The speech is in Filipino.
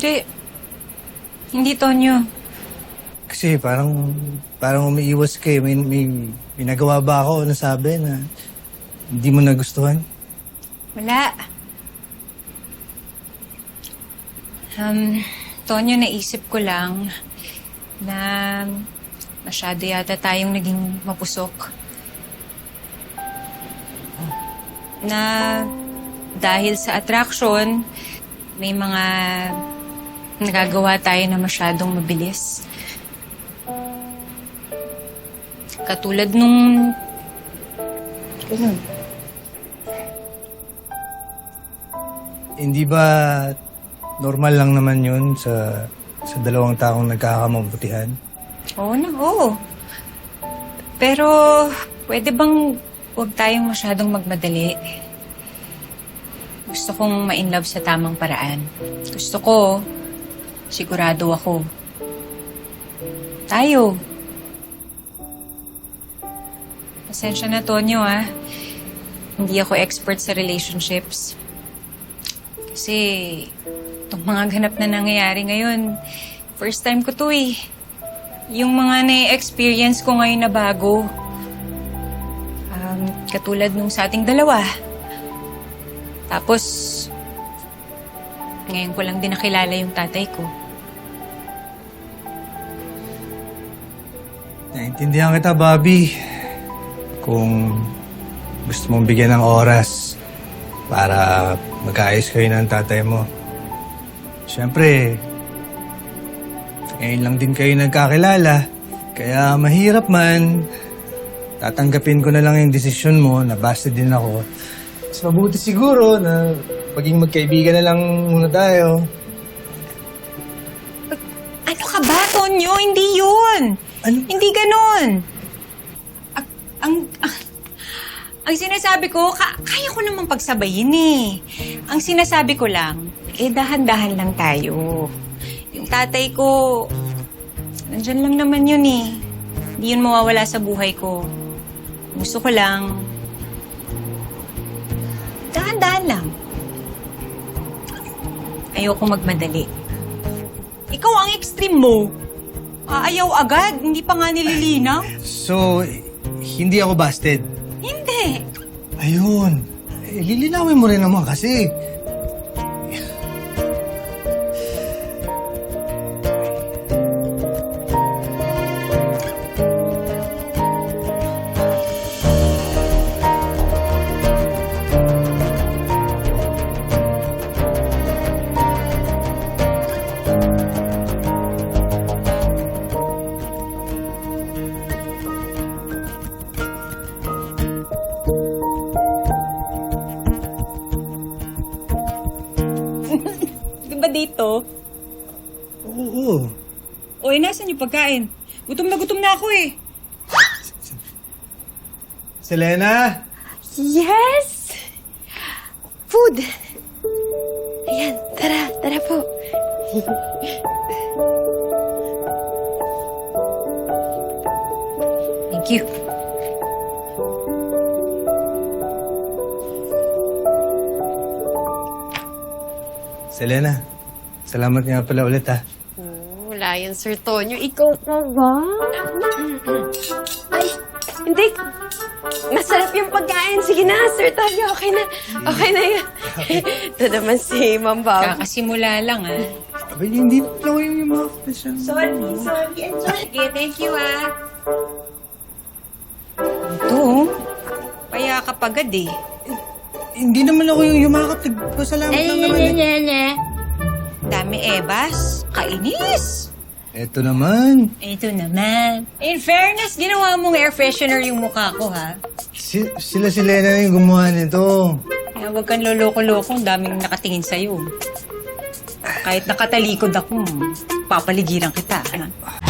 Hindi. Hindi, Tonyo. Kasi parang, parang umiiwas ka eh. May, may, may nagawa ba ako na sabi na hindi mo nagustuhan? Wala. Um, Tonyo, naisip ko lang na masyado yata tayong naging mapusok. Na dahil sa attraction, may mga nagagawa tayo na masyadong mabilis. Katulad nung... Ganun. Hindi ba normal lang naman yun sa, sa dalawang taong nagkakamabutihan? Oo na, oo. Pero, pwede bang huwag tayong masyadong magmadali? Gusto kong ma-inlove sa tamang paraan. Gusto ko, sigurado ako. Tayo. Pasensya na, Tonyo, ah. Hindi ako expert sa relationships. Kasi, itong mga ganap na nangyayari ngayon, first time ko to eh. Yung mga na-experience ko ngayon na bago. Um, katulad nung sa ating dalawa. Tapos, ngayon ko lang din nakilala yung tatay ko. Naintindihan kita, Bobby. Kung gusto mong bigyan ng oras para magkaayos kayo ng tatay mo. Siyempre, ngayon lang din kayo nagkakilala. Kaya mahirap man. Tatanggapin ko na lang yung desisyon mo na basta din ako. Mas mabuti siguro na maging magkaibigan na lang muna tayo. Ano ka ba, Tonyo? Hindi yun! Ano? Hindi ganon! Ang, ang, ang, ang sinasabi ko, ka, kaya ko namang pagsabayin eh. Ang sinasabi ko lang, eh dahan-dahan lang tayo. Yung tatay ko, nandyan lang naman yun eh. Hindi yun mawawala sa buhay ko. Gusto ko lang, dahan-dahan lang. Ayoko magmadali. Ikaw ang extreme mo. Aayaw agad, hindi pa nga nililinaw. So, hindi ako busted. Hindi. Ayun. Eh, lilinawin mo rin naman kasi. Dito? Oo. O, eh, nasan yung pagkain? Gutom na gutom na ako eh. Selena? Yes! Food! Ayan, tara, tara po. Thank you. Selena, salamat nga pala ulit ha. Oh, wala yan, Sir Tonyo. Ikaw pa ba? Ay, hindi. Masarap yung pagkain. Sige na, Sir Tonyo. Okay na. Okay na yan. Ito naman si Ma'am Bob. Kakasimula lang ah. Abay, hindi na pala yung mga question. Sorry, sorry. Sige, thank you ah. Ito, oh. payakap agad eh. Hindi naman ako yung yumakap. Nagpasalamat lang naman eh. Dami ebas. Kainis. Eto naman. Ito naman. In fairness, ginawa mong air freshener yung mukha ko, ha? Si, sila si Lena na yung gumawa nito. Kaya huwag kang loloko-loko, ang daming nakatingin sa'yo. Kahit nakatalikod ako, papaligiran kita. Ha?